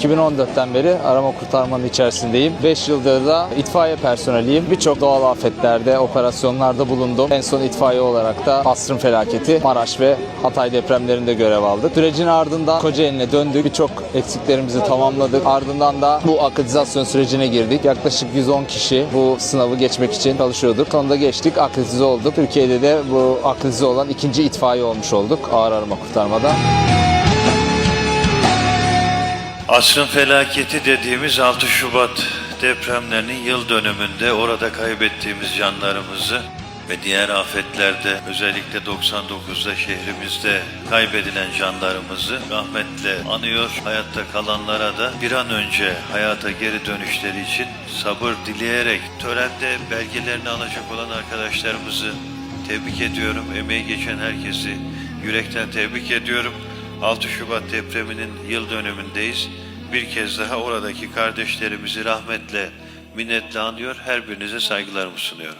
2014'ten beri arama kurtarmanın içerisindeyim. 5 yıldır da itfaiye personeliyim. Birçok doğal afetlerde, operasyonlarda bulundum. En son itfaiye olarak da asrın felaketi, Maraş ve Hatay depremlerinde görev aldık. Sürecin ardından Kocaeli'ne döndük. Birçok eksiklerimizi tamamladık. Ardından da bu akreditasyon sürecine girdik. Yaklaşık 110 kişi bu sınavı geçmek için çalışıyorduk. Sonunda geçtik, akreditize olduk. Türkiye'de de bu akreditize olan ikinci itfaiye olmuş olduk ağır arama kurtarmada. Asrın felaketi dediğimiz 6 Şubat depremlerinin yıl dönümünde orada kaybettiğimiz canlarımızı ve diğer afetlerde özellikle 99'da şehrimizde kaybedilen canlarımızı rahmetle anıyor. Hayatta kalanlara da bir an önce hayata geri dönüşleri için sabır dileyerek törende belgelerini alacak olan arkadaşlarımızı tebrik ediyorum. Emeği geçen herkesi yürekten tebrik ediyorum. 6 Şubat depreminin yıl dönümündeyiz. Bir kez daha oradaki kardeşlerimizi rahmetle, minnetle anıyor. Her birinize saygılarımı sunuyorum.